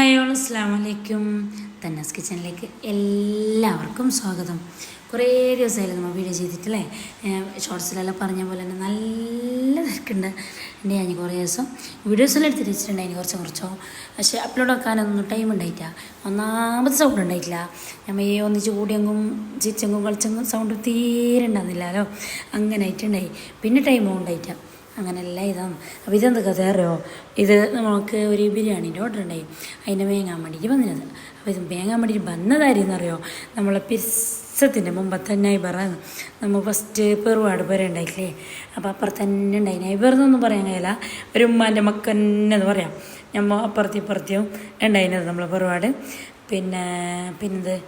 Hi all അസ്സാം വലൈക്കും തന്നാസ് കിച്ചണിലേക്ക് എല്ലാവർക്കും സ്വാഗതം. കുറേ ദിവസമായില്ലേ നമ്മൾ വീഡിയോ ചെയ്തിട്ടില്ലേ? ഷോർട്സിലെല്ലാം പറഞ്ഞ പോലെ തന്നെ നല്ല തിരക്കുണ്ട്. എന്റെ ഞാൻ കുറേ ദിവസം വീഡിയോസെല്ലാം എടുത്തിട്ട് വെച്ചിട്ടുണ്ടായിന് കുറച്ച് കുറച്ചോ. പക്ഷേ അപ്ലോഡ് ആക്കാനൊന്നും ടൈം ഉണ്ടായിട്ടില്ല. ഒന്നാമത് സൗണ്ട് ഉണ്ടായിട്ടില്ല. നമ്മൾ ഈ ഒന്നിച്ച് കൂടിയെങ്കും ചിരിച്ചെങ്കും കളിച്ചെങ്കും സൗണ്ട് തീരെ ഉണ്ടാകുന്നില്ലല്ലോ അങ്ങനെ ആയിട്ടുണ്ടായി. പിന്നെ ടൈമും ഉണ്ടായിട്ടില്ല. അങ്ങനെയല്ല ഇതാണ് അപ്പോൾ ഇതെന്ത് കഥ അറിയോ? ഇത് നമുക്ക് ഒരു ബിരിയാണീന്റെ ഓർഡർ ഉണ്ടായി. അതിന്റെ വേങ്ങാൻ വേണ്ടിയിട്ട് വന്നത് അപ്പോൾ ഇത് വേങ്ങാൻ വേണ്ടിയിട്ട് വന്നതായിരുന്നു അറിയോ? നമ്മളെ പിസ്സത്തിന്റെ തന്നെ പറയുന്നത് നമ്മൾ ഫസ്റ്റ് പെറുപാട് പേരെ ഉണ്ടായിട്ടില്ലേ? അപ്പോൾ അപ്പുറത്ത് തന്നെ ഉണ്ടായി നൈബർന്നൊന്നും പറയാൻ കഴിയില്ല. ഒരു ഉമ്മാന്റെ മക്കൻ എന്ന് പറയാം. നമ്മൾ അപ്പുറത്തി ഇപ്പുറത്തിയും ഉണ്ടായിരുന്നത് നമ്മളെ പെറുപാട് പിന്നെ പിന്നെ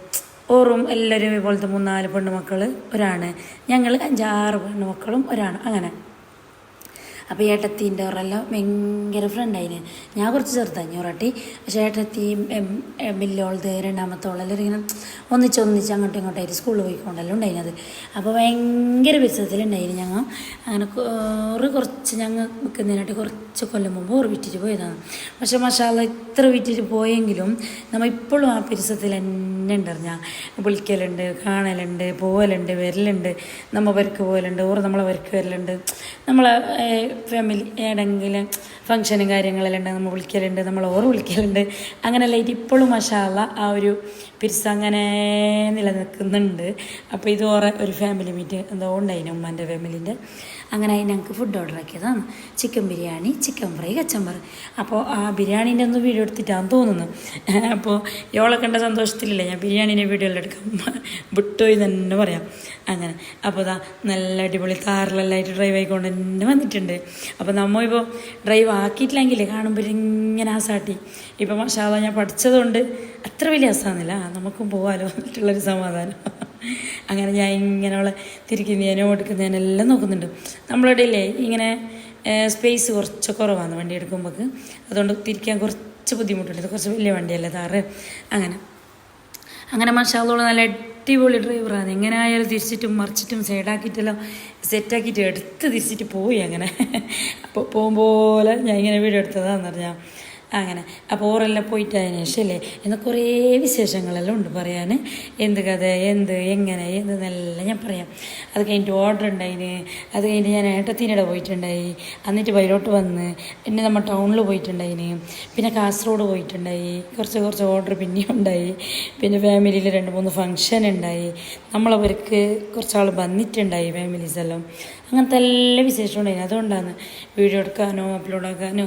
ഓറും എല്ലാവരും ഇതുപോലത്തെ മൂന്നാൽ പെണ്ണുമക്കൾ ഒരാണ്. ഞങ്ങൾ അഞ്ചാറ് പെണ്ണുമക്കളും ഒരാണ്. അങ്ങനെ. അപ്പോൾ ഏട്ടത്തീന്റെ അവരെല്ലാം ഭയങ്കര ഫ്രണ്ടായിന് ഞാൻ കുറച്ച് ചെറുതാണ് ഞൊറാട്ടി പക്ഷേ ഏട്ടത്തിയും മില്ലോളത് രണ്ടാമത്തോളെല്ലാം ഇങ്ങനെ ഒന്നിച്ച് ഒന്നിച്ച് അങ്ങോട്ടും ഇങ്ങോട്ടായിട്ട് സ്കൂളിൽ പോയിക്കൊണ്ടല്ലോ ഉണ്ടായിരുന്നത്. അപ്പോൾ ഭയങ്കര ബിസിനസ്സിലുണ്ടായിരുന്നു ഞങ്ങൾ അങ്ങനെ കുറച്ച് ഞങ്ങൾ നിൽക്കുന്നതിനായിട്ട് കുറച്ച് കൊല്ലം മുമ്പ് ഓർ വിറ്റിട്ട് പോയതാണ്. പക്ഷേ മഷാല ഇത്ര വിറ്റിട്ട് പോയെങ്കിലും നമ്മൾ ഇപ്പോഴും ആ പിരിസത്തിൽ തന്നെ ഉണ്ടറിഞ്ഞാൽ വിളിക്കലുണ്ട് കാണലുണ്ട് പോകലുണ്ട് വരലുണ്ട് നമ്മൾ വരക്ക് പോകലുണ്ട് ഓറ് നമ്മളെ വരക്ക് വരലുണ്ട്. നമ്മളെ ഫാമിലി ഏടെങ്കിലും ഫങ്ഷനും കാര്യങ്ങളെല്ലാം ഉണ്ട് നമ്മൾ വിളിക്കലുണ്ട് നമ്മൾ ഓറ് വിളിക്കലുണ്ട്. അങ്ങനെ ലൈറ്റ് ഇപ്പോഴും മഷാല ആ ഒരു പിരിസ് അങ്ങനെ നിലനിൽക്കുന്നുണ്ട്. അപ്പോൾ ഇത് ഓറെ ഒരു ഫാമിലി മീറ്റ് എന്തോ ഉണ്ടായിരുന്നു ഉമ്മാന്റെ ഫാമിലിന്റെ അങ്ങനെ ഞങ്ങൾക്ക് ഫുഡ് ഓർഡർ ആക്കിയതാണ്. ചിക്കൻ ബിരിയാണി ചിക്കൻ ഫ്രൈ കച്ചമ്പർ അപ്പോൾ ആ ബിരിയാണീന്റെ ഒന്ന് വീഡിയോ എടുത്തിട്ടാന്ന് തോന്നുന്നു. അപ്പോൾ ഇവളെ കണ്ട സന്തോഷത്തിലല്ലേ ഞാൻ ബിരിയാണീന്റെ വീഡിയോ എല്ലാം എടുക്കാം. വിട്ടുപോയി തന്നെ പറയാം. അങ്ങനെ. അപ്പോൾ ഇതാ നല്ല അടിപൊളി കാറിലെല്ലാമായിട്ട് ഡ്രൈവ് ആയിക്കൊണ്ട് തന്നെ വന്നിട്ടുണ്ട്. അപ്പോൾ നമ്മൾ ഇപ്പോൾ ഡ്രൈവ് ആക്കിയിട്ടില്ലെങ്കിൽ കാണുമ്പോൾ ഇങ്ങനെ ആസാട്ടി. ഇപ്പോൾ മഷാല ഞാൻ പഠിച്ചതുകൊണ്ട് അത്ര വലിയ ആസാന്നില്ല. നമുക്കും പോകാമല്ലോ എന്നിട്ടുള്ളൊരു സമാധാനം. അങ്ങനെ ഞാൻ ഇങ്ങനെ അവളെ തിരിക്കുന്നതിനോ എടുക്കുന്നതിനെല്ലാം നോക്കുന്നുണ്ട്. നമ്മളിടയില്ലേ ഇങ്ങനെ സ്പേസ് കുറച്ച് കുറവാണ് വണ്ടി എടുക്കുമ്പോൾ അതുകൊണ്ട് തിരിക്കാൻ കുറച്ച് ബുദ്ധിമുട്ടുണ്ട്. കുറച്ച് വലിയ വണ്ടിയല്ലേ താറ് അങ്ങനെ. അങ്ങനെ മഷാലോളം നല്ല അടിപൊളി ഡ്രൈവറാണ്. എങ്ങനെ ആയാലും തിരിച്ചിട്ടും മറിച്ചിട്ടും സൈഡാക്കിയിട്ടെല്ലാം സെറ്റാക്കിയിട്ട് എടുത്ത് തിരിച്ചിട്ട് പോയി അങ്ങനെ. അപ്പോൾ പോകുമ്പോലെ ഞാൻ ഇങ്ങനെ വീഡിയോ എടുത്തതാണെന്ന് പറഞ്ഞാൽ അങ്ങനെ. അപ്പോൾ ഓറെല്ലാം പോയിട്ട് അതിന് ശേഷമല്ലേ എന്ന കുറേ വിശേഷങ്ങളെല്ലാം ഉണ്ട് പറയാൻ എന്ത് കഥ എന്ത് എങ്ങനെ എന്തെന്നെല്ലാം ഞാൻ പറയാം. അത് കഴിഞ്ഞിട്ട് ഓർഡർ ഉണ്ടായിന്. അത് കഴിഞ്ഞിട്ട് ഞാൻ ഏട്ടത്തിനിടെ പോയിട്ടുണ്ടായി. എന്നിട്ട് വയലോട്ട് വന്ന് പിന്നെ നമ്മൾ ടൗണിൽ പോയിട്ടുണ്ടായിന്. പിന്നെ കാസർഗോഡ് പോയിട്ടുണ്ടായി. കുറച്ച് കുറച്ച് ഓർഡർ പിന്നെയും ഉണ്ടായി. പിന്നെ ഫാമിലിയിൽ രണ്ട് മൂന്ന് ഫങ്ഷൻ ഉണ്ടായി. നമ്മളവർക്ക് കുറച്ചാൾ വന്നിട്ടുണ്ടായി ഫാമിലീസ് എല്ലാം അങ്ങനത്തെ എല്ലാ വിശേഷം അതുകൊണ്ടാണ് വീഡിയോ എടുക്കാനോ അപ്ലോഡ് ആക്കാനോ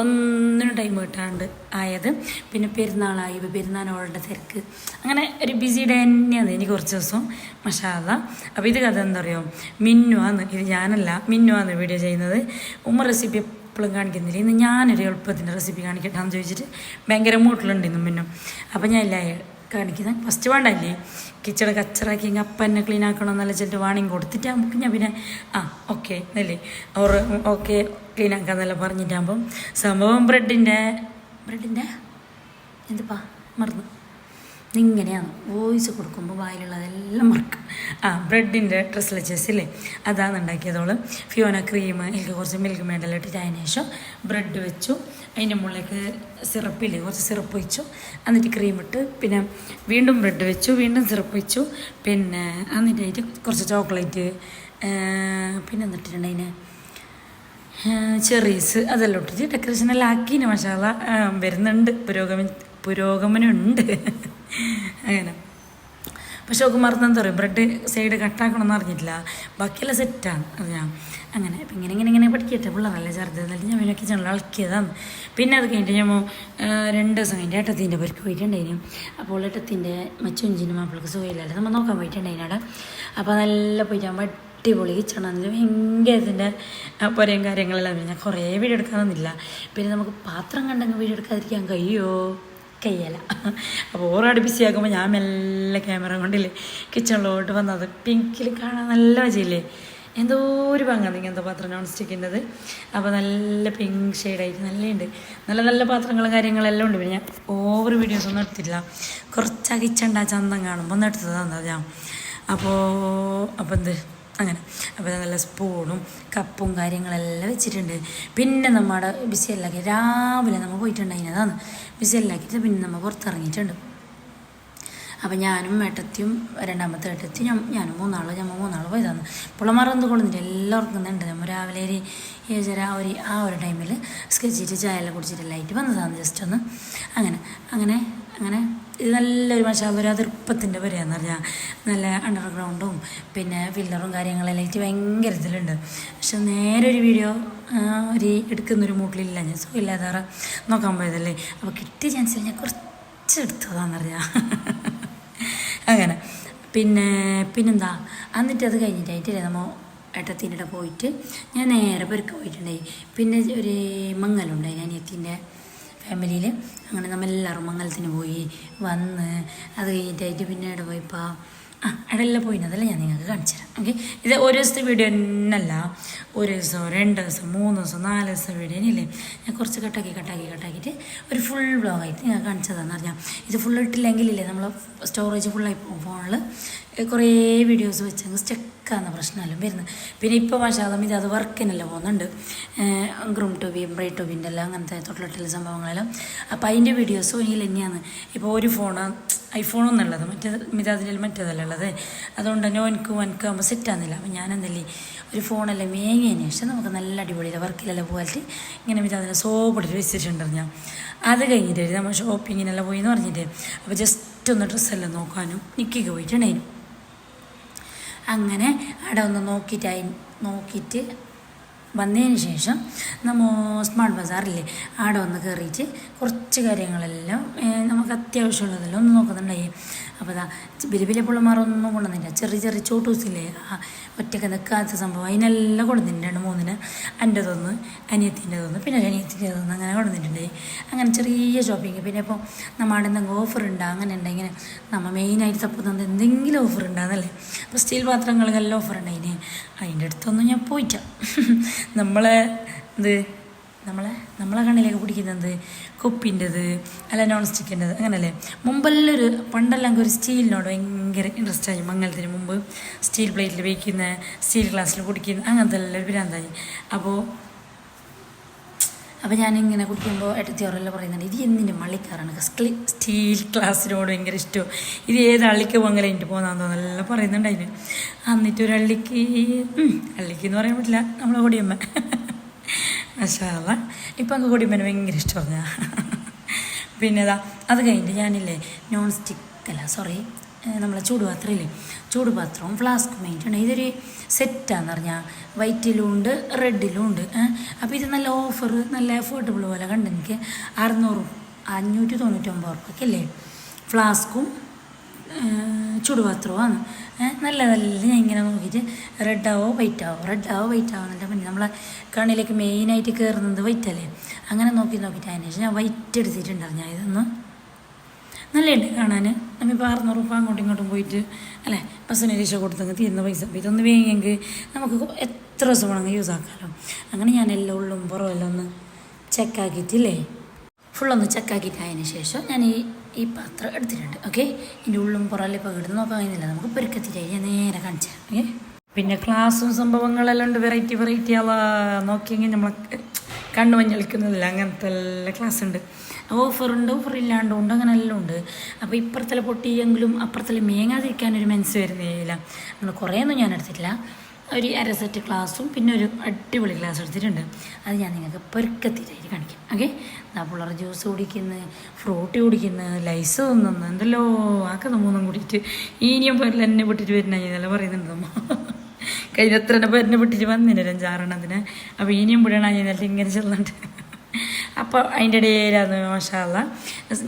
ഒന്നിനും ടൈം കിട്ടാണ്ട് ആയത്. പിന്നെ പെരുന്നാളായി പെരുന്നാളോടെ തിരക്ക്. അങ്ങനെ ഒരു ബിസി ഡേ തന്നെയാണ് എനിക്ക് കുറച്ച് ദിവസം. മഷാല അപ്പോൾ ഇത് കഥ എന്താ പറയുക മിന്നുവാന്ന്. ഇത് ഞാനല്ല മിന്നുവാന്ന് വീഡിയോ ചെയ്യുന്നത്. ഉമ്മ റെസിപ്പി എപ്പോഴും കാണിക്കുന്നില്ല? ഇന്ന് ഞാനൊരു എളുപ്പത്തിന്റെ റെസിപ്പി കാണിക്കട്ടാന്ന് ചോദിച്ചിട്ട് ഭയങ്കര മൂട്ടിലുണ്ട് ഇന്നും മിന്നും. അപ്പോൾ ഞാൻ ഇല്ല കാണിക്കുന്നത് ഫസ്റ്റ് വേണ്ടല്ലേ? കിച്ചൺ കച്ചറാക്കി ഇങ്ങനെ അപ്പം എന്നെ ക്ലീൻ ആക്കണം എന്നല്ല ചെല്ലിട്ട് വാണിങ് കൊടുത്തിട്ട് നമുക്ക് ഞാൻ പിന്നെ ആ ഓക്കെ അല്ലേ അവർ ഓക്കെ ക്ലീൻ ആക്കാന്നെല്ലാം പറഞ്ഞിട്ടാകുമ്പം സംഭവം ബ്രെഡിന്റെ ബ്രെഡിന്റെ എന്തിപ്പാ? മറന്നു. ഇങ്ങനെയാണ് വോയിസ് കൊടുക്കുമ്പോൾ വായിലുള്ളതെല്ലാം മറക്കും. ആ ബ്രെഡിന്റെ ഡ്രസ്സിലെ ചെസ്സില്ലേ അതാണ് ഉണ്ടാക്കിയതോൾ. ഫിയോന ക്രീം എനിക്ക് കുറച്ച് മിൽക്ക് മേഡെല്ലാം ഇട്ടിട്ട് അതിന് ശേഷം ബ്രെഡ് വെച്ചു. അതിന്റെ മുകളിലേക്ക് സിറപ്പില്ലേ കുറച്ച് സിറപ്പ് വെച്ചു എന്നിട്ട് ക്രീം ഇട്ട് പിന്നെ വീണ്ടും ബ്രെഡ് വെച്ചു വീണ്ടും സിറപ്പ് വെച്ചു പിന്നെ എന്നിട്ടായിട്ട് കുറച്ച് ചോക്ലേറ്റ് പിന്നെ എന്നിട്ടുണ്ട് അതിന് ചെറീസ് അതെല്ലാം ഇട്ടിട്ട് ഡെക്കറേഷൻ എല്ലാം ആക്കിന് മഷാല വരുന്നുണ്ട്. പുരോഗമി പുരോഗമനമുണ്ട്. അങ്ങനെ. പക്ഷെ ഒക്കെ മറന്നെന്താ പറയുക? ബ്രെഡ് സൈഡ് കട്ടാക്കണമെന്ന് അറിഞ്ഞിട്ടില്ല. ബാക്കിയെല്ലാം സെറ്റാണ്. ഞാൻ അങ്ങനെ അപ്പം ഇങ്ങനെ ഇങ്ങനെ ഇങ്ങനെ പഠിക്കട്ടെ. പിള്ളേരല്ലേ ചെറുത്. എന്നിട്ട് ഞാൻ പിന്നെ കിച്ചണിൽ ഇളക്കിയതാണ്. പിന്നെ അത് കഴിഞ്ഞിട്ട് ഞാൻ രണ്ട് ദിവസം കഴിഞ്ഞിട്ട് ഏട്ടത്തിന്റെ പേർക്ക് പോയിട്ടുണ്ടായിരുന്നു. അപ്പോൾ ഏട്ടത്തിന്റെ മച്ചുഞ്ചിനും മാപ്പിളക്ക് സുഖമില്ലാതെ നമ്മൾ നോക്കാൻ പോയിട്ടുണ്ടായിരുന്നു അവിടെ. അപ്പോൾ നല്ല പോയിട്ടാകുമ്പോൾ അടിപൊളി ഭയങ്കര ഇതിന്റെ പുരയും കാര്യങ്ങളെല്ലാം ഞാൻ കുറേ വീഡിയോ എടുക്കാനൊന്നുമില്ല. പിന്നെ നമുക്ക് പാത്രം കണ്ടെങ്കിൽ വീഡിയോ എടുക്കാതിരിക്കാൻ കഴിയുമോ? കയ്യല. അപ്പോൾ ഓറാട് ബിസി ആക്കുമ്പോൾ ഞാൻ മെല്ലെ ക്യാമറ കൊണ്ടില്ലേ കിച്ചണിലോട്ട് വന്നത്. പിങ്കിൽ കാണാൻ നല്ല വജയില്ലേ എന്തോ ഒരു പങ്കാണ് ഇങ്ങനത്തെ പാത്രം നോൺ സ്റ്റിക്കിന്റെത് അപ്പോൾ നല്ല പിങ്ക് ഷെയ്ഡായിട്ട് നല്ലുണ്ട്. നല്ല നല്ല പാത്രങ്ങളും കാര്യങ്ങളും എല്ലാം ഉണ്ട്. പിന്നെ ഞാൻ ഓവർ വീഡിയോസ് ഒന്നും എടുത്തില്ല കുറച്ച് കിച്ചണ്ട ചന്തം കാണുമ്പോൾ ഒന്ന് എടുത്തതാണ് ഞാൻ. അപ്പോൾ അപ്പോൾ എന്ത്? അങ്ങനെ. അപ്പോൾ നല്ല സ്പൂണും കപ്പും കാര്യങ്ങളെല്ലാം വെച്ചിട്ടുണ്ട്. പിന്നെ നമ്മുടെ ബിസിയെല്ലാക്കി രാവിലെ നമ്മൾ പോയിട്ടുണ്ടായിരുന്നതാണ് ബിസിയെല്ലാക്കിയിട്ട് പിന്നെ നമ്മൾ പുറത്തിറങ്ങിയിട്ടുണ്ട്. അപ്പോൾ ഞാനും ഏട്ടത്തിയും രണ്ടാമത്തെ ഏട്ടത്തി ഞാൻ ഞാനും മൂന്നാൾ ഞമ്മ മൂന്നാൾ പോയതാണ്. പുള്ളമാർ എന്ത് കൊള്ളുന്നില്ല എല്ലാം ഉറങ്ങുന്നുണ്ട്. നമ്മൾ രാവിലെ ഒരു ഏഴര ഒരു ആ ഒരു ടൈമിൽ സ്കെച്ചിട്ട് ചായ എല്ലാം കുടിച്ചിട്ട് ലൈറ്റ് വന്നതാണ് ജസ്റ്റ് ഒന്ന്. അങ്ങനെ അങ്ങനെ അങ്ങനെ ഇത് നല്ലൊരു മഷാല ഒരു അതിർപ്പത്തിന്റെ വരെയാന്ന് പറഞ്ഞാൽ നല്ല അണ്ടർഗ്രൗണ്ടും പിന്നെ ഫില്ലറും കാര്യങ്ങളെല്ലാം എനിക്ക് ഭയങ്കര ഇതിലുണ്ട്. പക്ഷെ നേരെ ഒരു വീഡിയോ ഒരു എടുക്കുന്നൊരു മൂട്ടിലില്ല. ഞാൻ സോ സുഖമില്ലാതെ നോക്കാൻ പോയതല്ലേ. അപ്പോൾ കിട്ടിയ ചാൻസിൽ ഞാൻ കുറച്ച് എടുത്തതാണെന്നറിയാം അങ്ങനെ. പിന്നെ പിന്നെന്താ? എന്നിട്ട് അത് കഴിഞ്ഞിട്ടായിട്ടില്ലേ നമ്മൾ ഏട്ടത്തിന്റെ പോയിട്ട് ഞാൻ നേരെ പെരുക്ക് പോയിട്ടുണ്ടായി. പിന്നെ ഒരു മങ്ങലുണ്ടായി ഞാൻ അനിയത്തിന്റെ ഫാമിലിയിൽ അങ്ങനെ നമ്മൾ എല്ലാവരും മംഗലത്തിന് പോയി വന്ന് അത് കഴിഞ്ഞിട്ടായിട്ട് പിന്നെ ഇവിടെ പോയിപ്പോൾ ആ അവിടെല്ലാം പോയിനതല്ല ഞാൻ നിങ്ങൾക്ക് കാണിച്ചു തരാം ഓക്കെ ഇത് ഒരു ദിവസത്തെ വീഡിയോ എന്നല്ല ഒരു ദിവസം രണ്ട് ദിവസം മൂന്ന് ദിവസം നാല് ദിവസം വീഡിയോ ഇല്ലേ ഞാൻ കുറച്ച് കട്ടാക്കി കട്ടാക്കി കട്ടാക്കിയിട്ട് ഒരു ഫുൾ ബ്ലോഗായിട്ട് ഞാൻ കാണിച്ചതാണെന്ന് പറഞ്ഞാൽ ഇത് ഫുൾ ഇട്ടില്ലെങ്കിലില്ലേ നമ്മൾ സ്റ്റോറേജ് ഫുള്ളായി പോകും ഫോണിൽ കുറേ വീഡിയോസ് വെച്ചങ്ങ് സ്റ്റക്കാകുന്ന പ്രശ്നമെല്ലാം വരുന്നത്. പിന്നെ ഇപ്പോൾ മാഷാദം ഇത് അത് വർക്കിനല്ല പോകുന്നുണ്ട്. ഗ്രൂം ടോബിയും ബ്രൈ ടോബിന്റെ എല്ലാം അങ്ങനത്തെ തൊട്ടിലുള്ള സംഭവങ്ങളെല്ലാം. അപ്പോൾ അതിന്റെ വീഡിയോസും ഇതിൽ തന്നെയാണ്. ഇപ്പോൾ ഒരു ഫോണ് ഐഫോണൊന്നുള്ളത് മറ്റേത് മിതാദിൽ മറ്റേതല്ല ഉള്ളത്? അതുകൊണ്ട് തന്നെ എനിക്ക് ആകുമ്പോൾ സെറ്റാകുന്നില്ല അപ്പോൾ ഞാനെന്തല്ലേ ഒരു ഫോണെല്ലാം മേങ്ങിയതിന് ശേഷം നമുക്ക് നല്ല അടിപൊളിയില്ല വർക്കിലെല്ലാം പോയിട്ട് ഇങ്ങനെ മിതാദിനെ സോപ്പിട്ട് വെച്ചിട്ടുണ്ടായിരുന്നു ഞാൻ അത് കഴിഞ്ഞിട്ട് നമ്മൾ ഷോപ്പിങ്ങിനെല്ലാം പോയി എന്ന് പറഞ്ഞിട്ട് അപ്പോൾ ജസ്റ്റ് ഒന്ന് ഡ്രസ്സെല്ലാം നോക്കാനും നിക്കിക്ക് പോയിട്ടുണ്ടായിരുന്നു അങ്ങനെ അവിടെ ഒന്ന് നോക്കിയിട്ടായി നോക്കിയിട്ട് വന്നതിന് ശേഷം നമ്മൾ സ്മാർട്ട് ബസാറില്ലേ അവിടെ ഒന്ന് കയറിയിട്ട് കുറച്ച് കാര്യങ്ങളെല്ലാം നമുക്ക് അത്യാവശ്യമുള്ളതെല്ലാം ഒന്ന് നോക്കുന്നുണ്ടായി. അപ്പോൾ അതാ വലിയ വലിയ പിള്ളമാരൊന്നും കൊണ്ടുവന്നില്ല. ചെറിയ ചെറിയ ചോട്ടൂസില്ലേ ആ ഒറ്റയ്ക്ക് നിൽക്കാത്ത സംഭവം. അതിനെല്ലാം കൊണ്ടുവന്നിട്ടുണ്ട്. മൂന്നിന് എന്റെ തോന്ന് അനിയത്തിന്റെ തോന്ന് പിന്നെ അനിയത്തിന്റെ തോന്ന് അങ്ങനെ കൊണ്ടുവന്നിട്ടുണ്ടായി അങ്ങനെ ചെറിയ ഷോപ്പിംഗ് പിന്നെ ഇപ്പോൾ നമ്മുടെ എന്തെങ്കിലും ഓഫർ ഉണ്ടോ. അങ്ങനെ ഉണ്ട്. ഇങ്ങനെ നമ്മൾ മെയിനായിട്ട് തപ്പുന്നത് എന്തെങ്കിലും ഓഫർ ഉണ്ടാകുന്നല്ലേ അപ്പോൾ സ്റ്റീൽ പാത്രങ്ങൾക്കെല്ലാം ഓഫർ ഉണ്ടായിന്. അതിന്റെ അടുത്തൊന്നും ഞാൻ പോയിട്ട നമ്മളെ ഇത് നമ്മളെ നമ്മളെ കണ്ണിലേക്ക് പിടിക്കുന്നത് കൊപ്പിന്റെത് അല്ല നോൺ സ്റ്റിക്കിന്റെത് അങ്ങനല്ലേ? മുമ്പെല്ലാം ഒരു പണ്ടെല്ലാം ഒരു സ്റ്റീലിനോട് ഭയങ്കര ഇൻട്രസ്റ്റ് ആയി. മംഗലത്തിന് മുമ്പ് സ്റ്റീൽ പ്ലേറ്റിൽ വയ്ക്കുന്ന സ്റ്റീൽ ഗ്ലാസ്സിൽ കുടിക്കുന്ന അങ്ങനത്തെ എല്ലാം ഒരു ഭ്രാന്തായി. അപ്പോൾ അപ്പോൾ ഞാനിങ്ങനെ കുടിക്കുമ്പോൾ ഏട്ടത്തിയോറെല്ലാം പറയുന്നുണ്ട് ഇത് എന്തിന്റെ മള്ളിക്കാറാണ്? സ്ക്ലി സ്റ്റീൽ ക്ലാസ്സിനോട് ഭയങ്കര ഇഷ്ടവും ഇത് ഏത് അള്ളിക്ക് പോകല എനിക്ക് പോകുന്നതെന്ന് നല്ല പറയുന്നുണ്ട് അതിന്. എന്നിട്ട് ഒരു അള്ളിക്ക് അള്ളിക്ക് എന്ന് പറയാൻ പറ്റില്ല നമ്മളെ കൊടിയമ്മ. മഷാല ഇപ്പം അങ്ങ് കൊടിയമ്മന് ഭയങ്കര ഇഷ്ടം പറഞ്ഞാൽ പിന്നെ അതാ അത് കഴിഞ്ഞിട്ട് ഞാനില്ലേ നോൺ സ്റ്റിക്ക് അല്ല സോറി നമ്മളെ ചൂടുപാത്രമില്ലേ ചൂടുപാത്രവും ഫ്ലാസ്കും വേണ്ടിയിട്ടുണ്ട് ഇതൊരു സെറ്റാന്ന് പറഞ്ഞാൽ വൈറ്റിലും ഉണ്ട് റെഡിലും ഉണ്ട്. അപ്പോൾ ഇത് നല്ല ഓഫർ നല്ല അഫോർഡബിൾ പോലെ കണ്ട് എനിക്ക് അറുന്നൂറ് അഞ്ഞൂറ്റി തൊണ്ണൂറ്റൊമ്പത് അല്ലേ? ഫ്ലാസ്കും ചൂടുപാത്രവുമാണ് നല്ല നല്ല ഞാൻ ഇങ്ങനെ നോക്കിയിട്ട് റെഡാവോ ആവോ വൈറ്റ് ആവോ? റെഡ് ആവോ വൈറ്റ് ആവോ എന്നിട്ട് പിന്നെ നമ്മളെ കണ്ണിലേക്ക് മെയിനായിട്ട് കയറുന്നത് വൈറ്റല്ലേ അങ്ങനെ നോക്കി നോക്കിയിട്ട് അതിന് ശേഷം ഞാൻ വൈറ്റ് എടുത്തിട്ടുണ്ടായിരുന്നു. ഞാൻ ഇതൊന്ന് നല്ലുണ്ട് കാണാൻ. നമ്മളിപ്പോൾ അറുന്നൂറ് രൂപ അങ്ങോട്ടും ഇങ്ങോട്ടും പോയിട്ട് അല്ലേ? ബസ്സിന് രക്ഷ കൊടുത്തങ്ങ് തീരുന്ന പൈസ. അപ്പോൾ ഇതൊന്ന് വേങ്ങിയെങ്കിൽ നമുക്ക് എത്ര ദിവസം വേണമെങ്കിൽ യൂസ് ആക്കാമല്ലോ അങ്ങനെ ഞാൻ എല്ലാം ഉള്ളും പുറവും എല്ലാം ഒന്ന് ചെക്കാക്കിയിട്ടില്ലേ ഫുള്ളൊന്ന് ചെക്കാക്കിയിട്ട് അതിന് ശേഷം ഞാൻ ഈ ഈ പാത്രം എടുത്തിട്ടുണ്ട്. ഓക്കെ ഇതിന്റെ ഉള്ളും പുറമല്ലേ ഇപ്പോൾ ഇടുന്ന് നോക്കാൻ കഴിയുന്നില്ല. നമുക്ക് പെരുക്കത്തിട്ടായി ഞാൻ നേരെ കാണിച്ചു ഓക്കെ പിന്നെ ക്ലാസ്സും സംഭവങ്ങളെല്ലാം ഉണ്ട് വെറൈറ്റി വെറൈറ്റി ആളാ നോക്കിയെങ്കിൽ നമ്മളെ കണ്ണു മഞ്ഞളിക്കുന്നില്ല അങ്ങനത്തെ എല്ലാ ക്ലാസ് ഉണ്ട്. ഓഫറുണ്ട് ഓഫർ ഇല്ലാണ്ടും ഉണ്ട് അങ്ങനെ എല്ലാം ഉണ്ട്. അപ്പോൾ ഇപ്പുറത്തെ പൊട്ടിയെങ്കിലും അപ്പുറത്തെ മേങ്ങാതിരിക്കാൻ ഒരു മനസ്സ് വരുന്നില്ല. അങ്ങനെ കുറേയൊന്നും ഞാൻ എടുത്തിട്ടില്ല. ഒരു അര സെറ്റ് ക്ലാസ്സും പിന്നെ ഒരു അടിപൊളി ക്ലാസ് എടുത്തിട്ടുണ്ട്. അത് ഞാൻ നിങ്ങൾക്ക് പെരുക്കത്തിട്ടായിട്ട് കാണിക്കാം. ഓക്കെ പിള്ളേർ ജ്യൂസ് കുടിക്കുന്നു ഫ്രൂട്ടി കുടിക്കുന്നു ലൈസ് തിന്നുന്നു എന്തല്ലോ ആക്കുന്ന മൂന്നും കൂടിയിട്ട് ഇനിയും പേരിൽ എന്നെ വിട്ടിട്ട് വരുന്ന ഇതെല്ലാം പറയുന്നുണ്ട് നമ്മ കഴിഞ്ഞ എത്ര പേരിനെ വിട്ടിട്ട് വന്നില്ല അതിന്. അപ്പോൾ ഇനിയും വിടണം ഞാൻ ഇങ്ങനെ ചെല്ലുന്നുണ്ട് അപ്പോൾ അതിന്റെ ഇടയിലാണ് മാഷാല്ല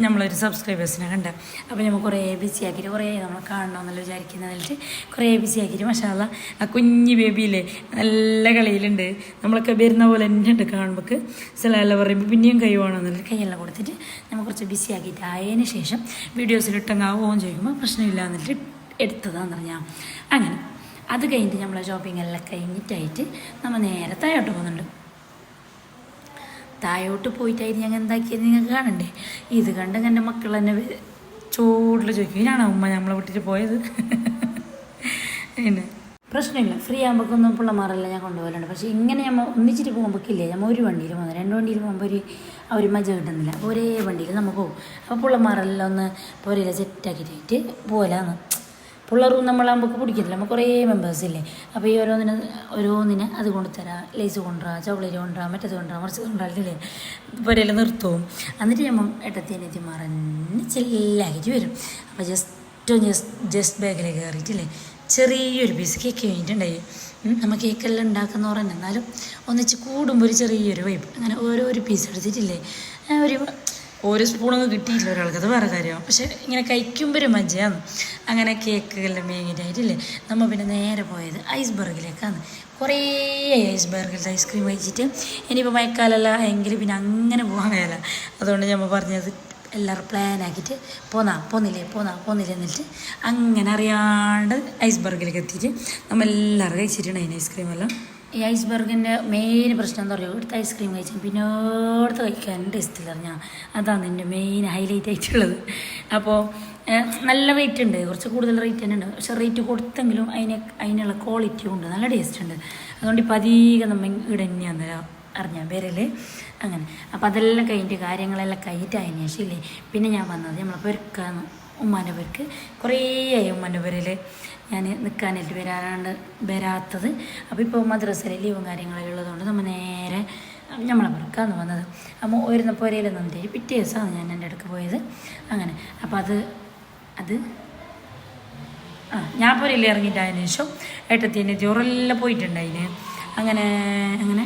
നമ്മളൊരു സബ്സ്ക്രൈബേഴ്സിനെ കണ്ട അപ്പോൾ നമ്മൾ കുറേ ബിസി ആക്കിയിട്ട് കുറേ നമ്മൾ കാണണമെന്നല്ല വിചാരിക്കുന്നതിൽ കുറേ ബിസി ആക്കിയിട്ട് മാഷാല്ല ആ കുഞ്ഞ് ബേബിയില്ലേ നല്ല കളിയിലുണ്ട്. നമ്മളൊക്കെ വരുന്ന പോലെ തന്നെ ഉണ്ട് കാണുമ്പോൾ ചില പറയുമ്പോൾ പിന്നെയും കൈ വേണമെന്നുള്ള കൈയെല്ലാം കൊടുത്തിട്ട് നമ്മൾ കുറച്ച് ബിസി ആക്കിയിട്ട് ആയതിന് ശേഷം വീഡിയോസിൽ എന്ന് ചോദിക്കുമ്പോൾ പ്രശ്നമില്ല എന്നിട്ട് എടുത്തതാന്ന് പറഞ്ഞാൽ അങ്ങനെ. അത് കഴിഞ്ഞിട്ട് നമ്മളെ ഷോപ്പിംഗ് എല്ലാം കഴിഞ്ഞിട്ടായിട്ട് നമ്മൾ നേരെ താഴോട്ട് പോകുന്നുണ്ട്. താഴോട്ട് പോയിട്ടായിരുന്നു ഞങ്ങൾ എന്താക്കിയത് നിങ്ങൾക്ക് കാണണ്ടേ? ഇത് കണ്ട് എന്റെ മക്കൾ തന്നെ ചൂടിൽ ചോദിക്കും. ഞാൻ ഉമ്മ നമ്മളെ വിട്ടിട്ട് പോയത്? പിന്നെ പ്രശ്നമില്ല. ഫ്രീ ആകുമ്പോഴൊന്നും പിള്ളമാരെല്ലാം ഞാൻ കൊണ്ടുപോകലുണ്ട്. പക്ഷേ ഇങ്ങനെ നമ്മൾ ഒന്നിച്ചിട്ട് പോകുമ്പോഴേക്കില്ലേ നമ്മൾ ഒരു വണ്ടിയിൽ പോകുന്നത്? രണ്ട് വണ്ടിയിൽ പോകുമ്പോൾ ഒരു ഒരു മജ കിട്ടുന്നില്ല. ഒരേ വണ്ടിയിൽ നമുക്ക് പോകും. അപ്പോൾ പിള്ളമാരെല്ലാം ഒന്ന് പുരയിലെ സെറ്റാക്കിയിട്ട് പോകലാന്ന് പിള്ളേരും നമ്മളാകുമ്പോൾ പിടിക്കത്തില്ല. നമ്മൾ കുറേ മെമ്പേഴ്സ് ഇല്ലേ? അപ്പോൾ ഈ ഓരോന്നിന് ഓരോന്നിന് അത് കൊണ്ടുതരാം ലേസ് കൊണ്ടുവരാം ചോക്ലേറ്റ് കൊണ്ടുവരാം മറ്റത് കൊണ്ടുവരാം മറിച്ച് കൊണ്ടുവരാല്ലേ പുരയിൽ നിർത്തും. എന്നിട്ട് ഞമ്മ എട്ടത്തി അനിയത്തി മറന്ന് ചെല്ലാക്കിയിട്ട് വരും. അപ്പോൾ ജസ്റ്റ് ജസ്റ്റ് ജസ്റ്റ് ബാഗിൽ കയറിയിട്ടില്ലേ ചെറിയൊരു പീസ് കേക്ക് കഴിഞ്ഞിട്ടുണ്ടായി നമ്മൾ കേക്കെല്ലാം ഉണ്ടാക്കുന്ന പറഞ്ഞാൽ എന്നാലും ഒന്നിച്ച് കൂടുമ്പോൾ ഒരു ചെറിയൊരു വൈബ് അങ്ങനെ ഓരോ ഒരു പീസ് എടുത്തിട്ടില്ലേ? ഒരു ഒരു സ്പൂണൊന്നും കിട്ടിയില്ല ഒരാൾക്ക്. അത് വേറെ കാര്യമാണ് പക്ഷെ ഇങ്ങനെ കഴിക്കുമ്പോൾ മജ്ജയാണ് അങ്ങനെ കേക്ക് മേങ്ങിട്ടായിട്ടില്ലേ നമ്മൾ പിന്നെ നേരെ പോയത് ഐസ്ബർഗിലേക്കാണ്. കുറേ ഐസ്ബർഗിലത്തെ ഐസ്ക്രീം കഴിച്ചിട്ട് ഇനിയിപ്പോൾ മഴക്കാലമല്ല എങ്കിൽ പിന്നെ അങ്ങനെ പോകാൻ കഴിയില്ല അതുകൊണ്ട് നമ്മൾ പറഞ്ഞത് എല്ലാവരും പ്ലാൻ ആക്കിയിട്ട് പോന്നാ പോന്നില്ലേ പോന്നാ പോന്നില്ലേ എന്നിട്ട് അങ്ങനെ അറിയാണ്ട് ഐസ്ബർഗിലേക്ക് എത്തിയിട്ട് നമ്മൾ എല്ലാവരും കഴിച്ചിട്ടുണ്ടായിരുന്നു ഐസ്ക്രീം എല്ലാം. ഈ ഐസ്ബർഗിന്റെ മെയിൻ പ്രശ്നം എന്താ പറയുക ഇവിടുത്തെ ഐസ്ക്രീം കഴിച്ചാൽ പിന്നെ ഇവിടുത്തെ കഴിക്കാൻ ടേസ്റ്റ് ഇല്ല ഞാൻ അതാണ് എന്റെ മെയിൻ ഹൈലൈറ്റ് ആയിട്ടുള്ളത്. അപ്പോൾ നല്ല റേറ്റ് ഉണ്ട്. കുറച്ച് കൂടുതൽ റേറ്റ് തന്നെ ഉണ്ട്. പക്ഷേ റേറ്റ് കൊടുത്തെങ്കിലും അതിന് അതിനുള്ള ക്വാളിറ്റി ഉണ്ട്. നല്ല ടേസ്റ്റ് ഉണ്ട്. അതുകൊണ്ട് ഇപ്പോൾ അധികം നമ്മൾ ഇവിടെ തന്നെയാണ് അറിഞ്ഞാൽ പേരൽ അങ്ങനെ. അപ്പോൾ അതെല്ലാം കഴിഞ്ഞിട്ട് കാര്യങ്ങളെല്ലാം കഴിഞ്ഞിട്ട് അതിന് ശേഷം ഇല്ലേ? പിന്നെ ഞാൻ വന്നത് നമ്മളെ പെരുക്കാന്ന്. ഉമ്മാന്റെ പേർക്ക് കുറേ ഞാൻ നിൽക്കാനായിട്ട് വരാനാണ് വരാത്തത്. അപ്പോൾ ഇപ്പോൾ മദ്രസയിൽ ലീവും കാര്യങ്ങളെല്ലാം ഉള്ളതുകൊണ്ട് നമ്മൾ നേരെ നമ്മളെ പെറുക്കാന്ന് വന്നത്. അപ്പോൾ ഒരു പുരയിൽ നിന്നിട്ട് പിറ്റേ ദിവസമാണ് ഞാൻ എന്റെ അടുക്ക് പോയത്. അങ്ങനെ. അപ്പോൾ അത് അത് ആ ഞാൻ പുരയിൽ ഇറങ്ങിയിട്ട് അതിന് ശേഷം ഏട്ടത്തിന്റെ ജോറെല്ലാം പോയിട്ടുണ്ടായിന്. അങ്ങനെ അങ്ങനെ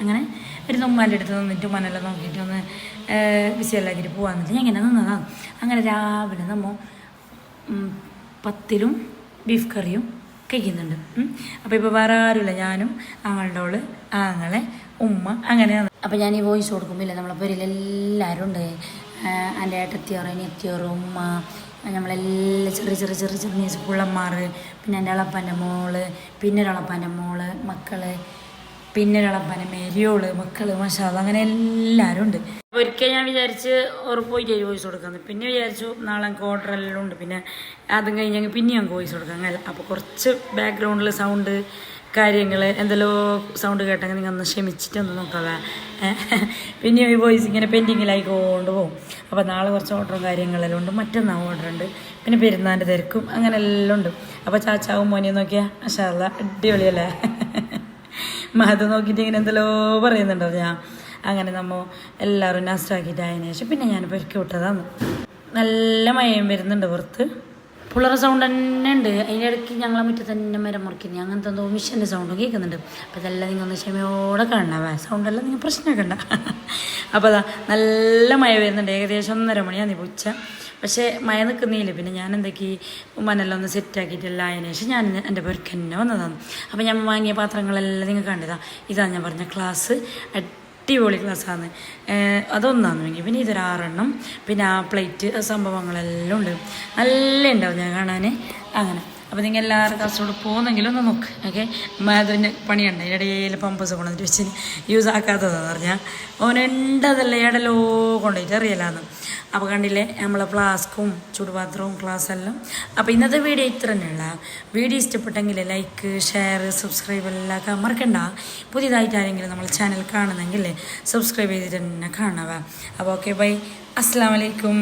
അങ്ങനെ ഒരു ഉമ്മാന്റെ അടുത്ത് നിന്നിട്ട് ഉമ്മാനെല്ലാം നോക്കിയിട്ട് ഒന്ന് വിശലാക്കിയിട്ട് പോകാന്നിട്ട് ഞാൻ ഇങ്ങനെ നിന്നതാണ് അങ്ങനെ രാവിലെ നമ്മൾ പത്തിലും ബീഫ് കറിയും കഴിക്കുന്നുണ്ട്. അപ്പോൾ ഇപ്പോൾ വേറെ ആരുമില്ല. ഞാനും ആങ്ങളുടെ ഓൾ ആങ്ങളെ ഉമ്മ അങ്ങനെയാണ്. അപ്പോൾ ഞാൻ ഈ വോയിസ് കൊടുക്കുമ്പോൾ നമ്മളെ പേരിൽ എല്ലാവരും ഉണ്ട്. എന്റെ ഏട്ടത്തിയോറ് അനിയത്തിയോറ് ഉമ്മ നമ്മളെല്ലാം ചെറിയ ചെറിയ ചെറിയ ചെറിയ സ്കൂളന്മാർ പിന്നെ എന്റെ ഇളപ്പന്റെ മോൾ പിന്നെ ഒരളപ്പന്റെ മോൾ മക്കൾ പിന്നെ ഒരളപ്പന്റെ മേരിയോൾ മക്കൾ മഷാദ് അങ്ങനെ എല്ലാവരും ഉണ്ട് ഒരിക്കൽ ഞാൻ വിചാരിച്ച് ഉറപ്പോയിട്ട് വോയിസ് കൊടുക്കാന്ന് പിന്നെ വിചാരിച്ചു നാളെ എനിക്ക് ഓർഡർ എല്ലാം ഉണ്ട്. പിന്നെ അതും കഴിഞ്ഞെങ്കിൽ പിന്നെ ഞങ്ങൾക്ക് വോയിസ് കൊടുക്കാം. അങ്ങനെ അപ്പോൾ കുറച്ച് ബാക്ക്ഗ്രൗണ്ടിൽ സൗണ്ട് കാര്യങ്ങൾ എന്തെല്ലോ സൗണ്ട് കേട്ടെങ്കിൽ നിങ്ങൾ ഒന്ന് ക്ഷമിച്ചിട്ട് ഒന്ന് നോക്കാവേ. പിന്നെ ഈ വോയിസ് ഇങ്ങനെ പെൻഡിങ്ങിലായിക്കൊണ്ട് പോകും അപ്പോൾ നാളെ കുറച്ച് ഓർഡറും കാര്യങ്ങളെല്ലാം ഉണ്ട്. മറ്റന്നാ ഓർഡർ ഉണ്ട്. പിന്നെ പെരുന്നാന്റെ തിരക്കും അങ്ങനെ എല്ലാം ഉണ്ട്. അപ്പോൾ ചാച്ചാവും മോനെയും നോക്കിയാൽ അഷാല്ല അടിപൊളിയല്ലേ? മഹത് നോക്കിയിട്ട് ഇങ്ങനെ എന്തെല്ലോ പറയുന്നുണ്ടോ ഞാൻ അങ്ങനെ നമ്മൾ എല്ലാവരും നഷ്ടമാക്കിയിട്ട് അതിന് ശേഷം പിന്നെ ഞാൻ പെരുക്കി വിട്ടതാണ് നല്ല മയം വരുന്നുണ്ട് പുറത്ത്. പുള്ളറ സൗണ്ട് തന്നെ ഉണ്ട്. അതിന്റെ ഇടയ്ക്ക് ഞങ്ങളെ മുറ്റത്ത് തന്നെ മരം മുറിക്കുന്നു. അങ്ങനത്തെ എന്തോ മിഷന്റെ സൗണ്ടും കേൾക്കുന്നുണ്ട്. അപ്പോൾ ഇതെല്ലാം നിങ്ങൾ ഒന്ന് ക്ഷമയോടെ കാണണവേ സൗണ്ടെല്ലാം നിങ്ങൾ പ്രശ്നമൊക്കെ ഉണ്ടാ അപ്പോൾ അതാ നല്ല മഴ വരുന്നുണ്ട്. ഏകദേശം ഒന്നര മണിയാണ് നീ ഉച്ച. പക്ഷേ മഴ നിൽക്കുന്നില്ല. പിന്നെ ഞാൻ എന്തൊക്കെ മനെല്ലാം ഒന്ന് സെറ്റാക്കിയിട്ടില്ല അതിന് ശേഷം ഞാൻ എന്റെ പേർക്ക് തന്നെ വന്നതാണ്. അപ്പോൾ ഞാൻ വാങ്ങിയ പാത്രങ്ങളെല്ലാം നിങ്ങൾ കണ്ടതാണ് ഇതാണ് ഞാൻ പറഞ്ഞ ക്ലാസ്. അടിപൊളി ക്ലാസ്സാണ്. അതൊന്നാണെന്നെങ്കിൽ പിന്നെ ഇതൊരു ആറെണ്ണം. പിന്നെ ആ പ്ലേറ്റ് സംഭവങ്ങളെല്ലാം ഉണ്ട്. നല്ല ഉണ്ടാവും ഞാൻ കാണാൻ. അങ്ങനെ. അപ്പോൾ നിങ്ങൾ എല്ലാവരും കാസർഗോഡ് പോകുന്നെങ്കിലും ഒന്ന് നോക്ക് ഓക്കെ അതിന്റെ പണിയുണ്ട്. ഇടയിൽ പമ്പസ് കൊണ്ടുവന്നിട്ട് വെച്ച് യൂസ് ആക്കാത്തതെന്ന് പറഞ്ഞാൽ ഓനുണ്ടതല്ല ഇടലോ കൊണ്ടുപോയിട്ട് അറിയലാന്ന്. അപ്പോൾ കണ്ടില്ലേ നമ്മളെ ഫ്ലാസ്കും ചുടുപാത്രവും ഗ്ലാസ്സെല്ലാം അപ്പോൾ ഇന്നത്തെ വീഡിയോ ഇത്ര തന്നെയുള്ള. വീഡിയോ ഇഷ്ടപ്പെട്ടെങ്കിൽ ലൈക്ക് ഷെയർ സബ്സ്ക്രൈബ് എല്ലാം മറക്കണ്ട. പുതിയതായിട്ട് ആരെങ്കിലും നമ്മൾ ചാനൽ കാണുന്നെങ്കിൽ സബ്സ്ക്രൈബ് ചെയ്തിട്ട് തന്നെ കാണുക. അപ്പോൾ ഓക്കെ ബൈ അസ്സാം വലൈക്കും